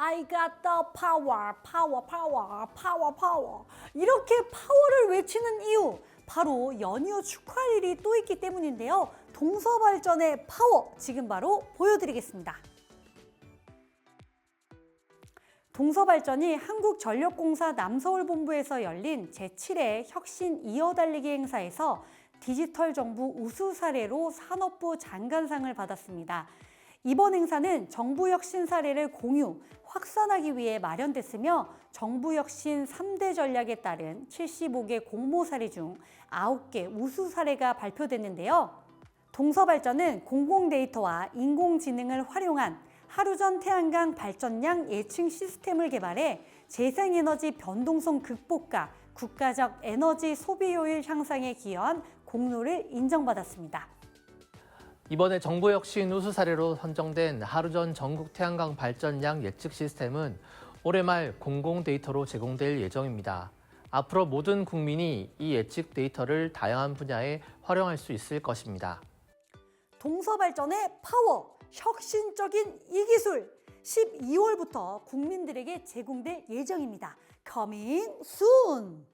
I got the power, power, power, power, power. 이렇게 파워를 외치는 이유, 바로 연이어 축하할 일이 또 있기 때문인데요. 동서 발전의 파워, 지금 바로 보여드리겠습니다. 동서발전이 한국전력공사 남서울본부에서 열린 제7회 혁신 이어달리기 행사에서 디지털 정부 우수 사례로 산업부 장관상을 받았습니다. 이번 행사는 정부 혁신 사례를 공유, 확산하기 위해 마련됐으며 정부 혁신 3대 전략에 따른 75개 공모 사례 중 9개 우수 사례가 발표됐는데요. 동서발전은 공공 데이터와 인공지능을 활용한 하루 전 태양광 발전량 예측 시스템을 개발해 재생에너지 변동성 극복과 국가적 에너지 소비 효율 향상에 기여한 공로를 인정받았습니다. 이번에 정부 혁신 우수 사례로 선정된 하루 전 전국 태양광 발전량 예측 시스템은 올해 말 공공 데이터로 제공될 예정입니다. 앞으로 모든 국민이 이 예측 데이터를 다양한 분야에 활용할 수 있을 것입니다. 동서발전의 파워, 혁신적인 이 기술 12월부터 국민들에게 제공될 예정입니다. Coming soon!